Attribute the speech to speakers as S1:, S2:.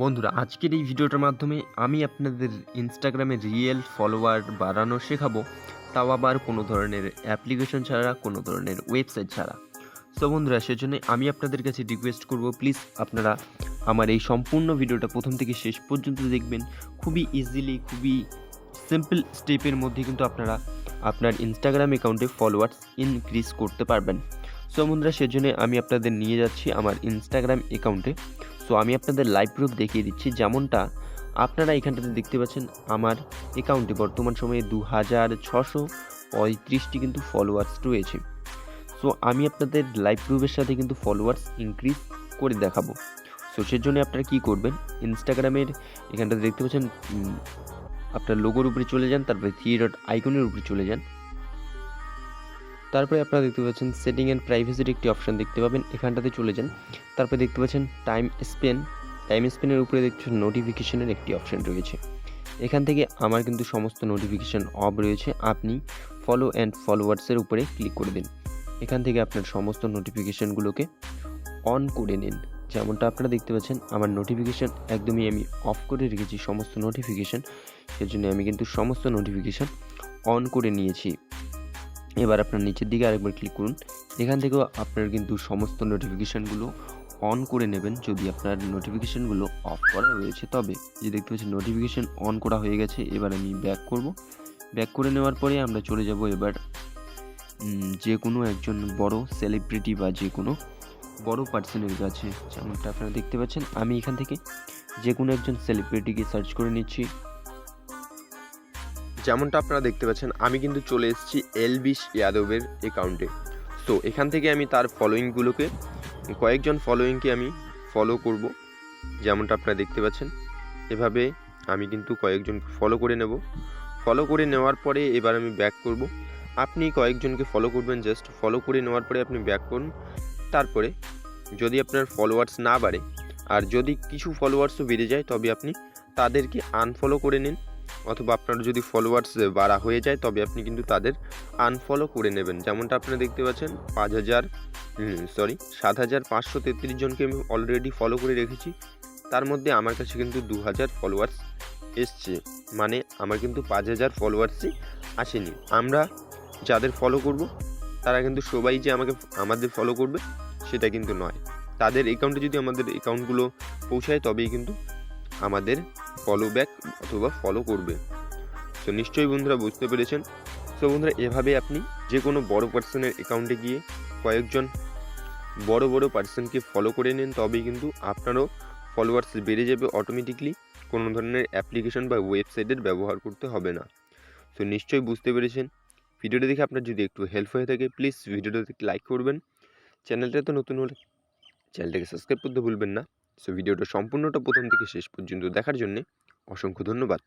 S1: বন্ধুরা, আজকের এই ভিডিওটার মাধ্যমে আমি আপনাদের ইনস্টাগ্রামে রিয়েল ফলোয়ার বাড়ানো শেখাবো। তাও আবার কোনো ধরনের অ্যাপ্লিকেশন ছাড়া, কোনো ধরনের ওয়েবসাইট ছাড়া। সো বন্ধুরা, সেজন্য আমি আপনাদের কাছে রিকোয়েস্ট করব প্লিজ আপনারা আমার এই সম্পূর্ণ ভিডিওটা প্রথম থেকে শেষ পর্যন্ত দেখবেন। খুবই ইজিলি খুবই সিম্পল স্টেপের মধ্যে কিন্তু আপনারা আপনার ইনস্টাগ্রাম অ্যাকাউন্টে ফলোয়ার্স ইনক্রিজ করতে পারবেন। সো বন্ধুরা, সেজন্য আমি আপনাদের নিয়ে যাচ্ছি আমার ইনস্টাগ্রাম অ্যাকাউন্টে সো আমি আপনাদের লাইভ প্রুফ দেখিয়ে দিচ্ছি। যেমনটা আপনারা এখানটাতে দেখতে পাচ্ছেন, আমার অ্যাকাউন্টে বর্তমান সময়ে দু হাজার ছশো পঁয়ত্রিশটি কিন্তু ফলোয়ার্স রয়েছে। সো আমি আপনাদের লাইভ প্রুফের সাথে কিন্তু ফলোয়ার্স ইনক্রিজ করে দেখাবো। সো সেজন্য আপনারা কী করবেন? ইনস্টাগ্রামের এখানটাতে দেখতে পাচ্ছেন আপনার লোগোর উপরে চলে যান, তারপরে থ্রি ডট আইকনের উপরে চলে যান। তারপরে আপনারা দেখতে পাচ্ছেন সেটিং অ্যান্ড প্রাইভেসির একটি অপশান দেখতে পাবেন। এখানটাতে চলে যান। তারপরে দেখতে পাচ্ছেন টাইম স্পেন টাইম স্পেনের উপরে দেখতে পাচ্ছেন নোটিফিকেশনের একটি অপশান রয়েছে। এখান থেকে আমার কিন্তু সমস্ত নোটিফিকেশান অফ রয়েছে। আপনি ফলো অ্যান্ড ফলোয়ার্সের উপরে ক্লিক করে দিন। এখান থেকে আপনার সমস্ত নোটিফিকেশানগুলোকে অন করে নিন। যেমনটা আপনারা দেখতে পাচ্ছেন, আমার নোটিফিকেশান একদমই আমি অফ করে রেখেছি, সমস্ত নোটিফিকেশান সেজন্য আমি কিন্তু সমস্ত নোটিফিকেশান অন করে নিয়েছি। এবার আপনার নিচের দিকে আরেকবার ক্লিক করুন। এখান থেকেও আপনার কিন্তু সমস্ত নোটিফিকেশানগুলো অন করে নেবেন। যদি আপনার নোটিফিকেশানগুলো অফ করা রয়েছে, তবে যে দেখতে পাচ্ছি নোটিফিকেশান অন করা হয়ে গেছে, এবার আমি ব্যাক করব। ব্যাক করে নেওয়ার পরে আমরা চলে যাব এবার যে কোনো একজন বড় সেলিব্রিটি বা যে কোনো বড় পার্সনের কাছে। যেমনটা আপনারা দেখতে পাচ্ছেন, আমি এখান থেকে যে কোনো একজন সেলিব্রিটিকে সার্চ করে নিচ্ছি। যেমনটা আপনারা দেখতে পাচ্ছেন, আমি কিন্তু চলে এসেছি এলবিশ যাদবের অ্যাকাউন্টে তো এখান থেকে আমি তার ফলোয়িংগুলোকে কয়েকজন ফলোয়িংকে আমি ফলো করব, যেমনটা আপনারা দেখতে পাচ্ছেন। এভাবে আমি কিন্তু কয়েকজন ফলো করে নেব। ফলো করে নেওয়ার পরে এবার আমি ব্যাক করব। আপনি কয়েকজনকে ফলো করবেন জাস্ট ফলো করে নেওয়ার পরে আপনি ব্যাক করুন। তারপরে যদি আপনার ফলোয়ার্স না বাড়ে, আর যদি কিছু ফলোয়ার্সও বেড়ে যায়, তবে আপনি তাদেরকে আনফলো করে নিন। অথবা আপনার যদি ফলোয়ার্স বাড়া হয়ে যায়, তবে আপনি কিন্তু তাদের আনফলো করে নেবেন। যেমনটা আপনারা দেখতে পাচ্ছেন, পাঁচ হাজার সরি সাত হাজার পাঁচশো তেত্রিশ জনকে আমি অলরেডি ফলো করে রেখেছি। তার মধ্যে আমার কাছে কিন্তু দু হাজার ফলোয়ার্স এসছে। মানে আমার কিন্তু পাঁচ হাজার ফলোয়ার্সই আসেনি। আমরা যাদের ফলো করব, তারা কিন্তু সবাই যে আমাকে আমাদের ফলো করবে, সেটা কিন্তু নয়। তাদের অ্যাকাউন্টে যদি আমাদের অ্যাকাউন্টগুলো পৌঁছায়, তবেই কিন্তু আমাদের ফলো ব্যাক অথবা ফলো করবে। তো নিশ্চয়ই বন্ধুরা বুঝতে পেরেছেন। তো বন্ধুরা, এভাবে আপনি যে কোনো বড় পার্সনের অ্যাকাউন্টে গিয়ে কয়েকজন বড় বড় পার্সনকে ফলো করে নিন, তবেই কিন্তু আপনারও ফলোয়ার্স বেড়ে যাবে অটোমেটিকলি কোনো ধরনের অ্যাপ্লিকেশন বা ওয়েবসাইটের ব্যবহার করতে হবে না। তো নিশ্চয়ই বুঝতে পেরেছেন। ভিডিওটা দেখে আপনার যদি একটু হেল্প হয়ে থাকে প্লিজ ভিডিওটাতে লাইক করবেন। চ্যানেলটা তো নতুন হলে চ্যানেলটাকে সাবস্ক্রাইব করতে ভুলবেন না। সো ভিডিওটা সম্পূর্ণটা প্রথম থেকে শেষ পর্যন্ত দেখার জন্যে অসংখ্য ধন্যবাদ।